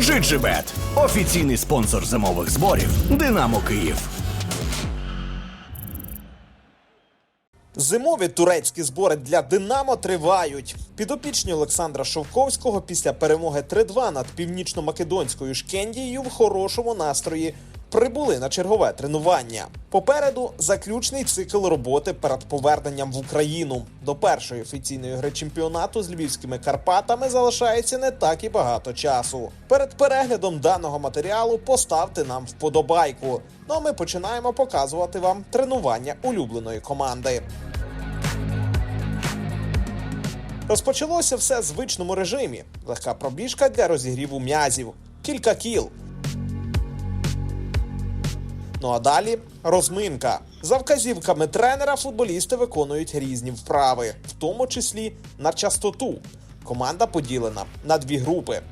GGBet – офіційний спонсор зимових зборів Динамо Київ. Зимові турецькі збори для Динамо тривають. Підопічні Олександра Шовковського після перемоги 3-2 над північно-македонською Шкендією в хорошому настрої прибули на чергове тренування. Попереду заключний цикл роботи перед поверненням в Україну. До першої офіційної гри чемпіонату з львівськими Карпатами залишається не так і багато часу. Перед переглядом даного матеріалу поставте нам вподобайку. Ну а ми починаємо показувати вам тренування улюбленої команди. Розпочалося все в звичному режимі. Легка пробіжка для розігріву м'язів, кілька кіл. Ну а далі розминка. За вказівками тренера футболісти виконують різні вправи, в тому числі на частоту. Команда поділена на дві групи.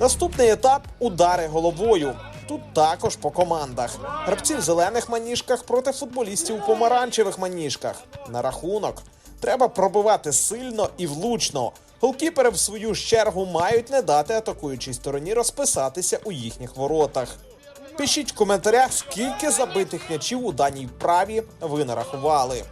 Наступний етап удари головою. Тут також по командах. Гравці в зелених маніжках проти футболістів у помаранчевих маніжках. На рахунок. Треба пробивати сильно і влучно. Голкіпери в свою чергу мають не дати атакуючій стороні розписатися у їхніх воротах. Пишіть в коментарях, скільки забитих м'ячів у даній вправі ви нарахували.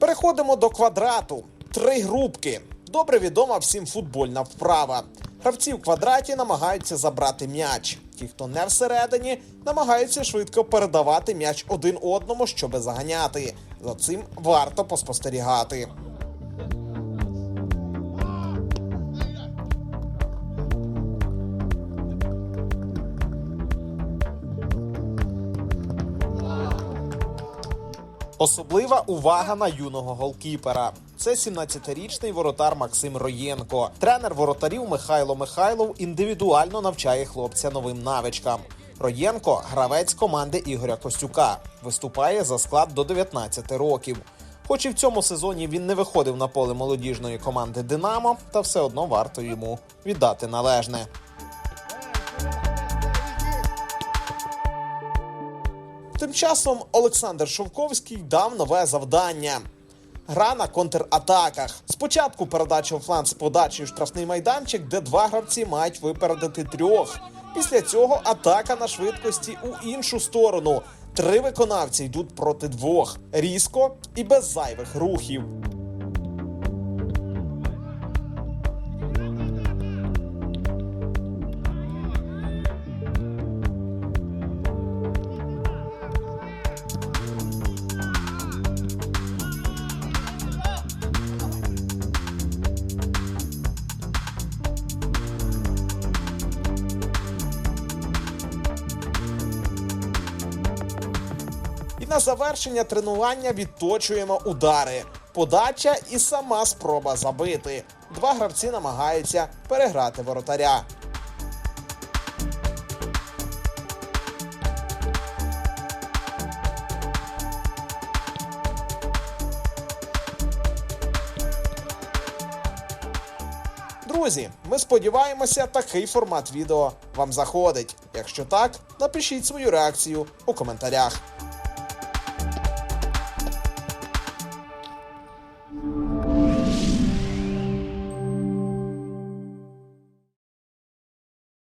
Переходимо до квадрату. Три групки. Добре відома всім футбольна вправа. Гравці в квадраті намагаються забрати м'яч. Ті, хто не всередині, намагаються швидко передавати м'яч один одному, щоби заганяти. За цим варто поспостерігати. Особлива увага на юного голкіпера. Це 17-річний воротар Максим Роєнко. Тренер воротарів Михайло Михайлов індивідуально навчає хлопця новим навичкам. Роєнко гравець команди Ігоря Костюка. Виступає за склад до 19 років. Хоч і в цьому сезоні він не виходив на поле молодіжної команди Динамо, та все одно варто йому віддати належне. Тим часом Олександр Шовковський дав нове завдання. Гра на контратаках. Спочатку передача у фланг з подачею штрафний майданчик, де два гравці мають випередити трьох. Після цього атака на швидкості у іншу сторону. Три виконавці йдуть проти двох різко і без зайвих рухів. На завершення тренування відточуємо удари. Подача і сама спроба забити. Два гравці намагаються переграти воротаря. Друзі, ми сподіваємося, такий формат відео вам заходить. Якщо так, напишіть свою реакцію у коментарях.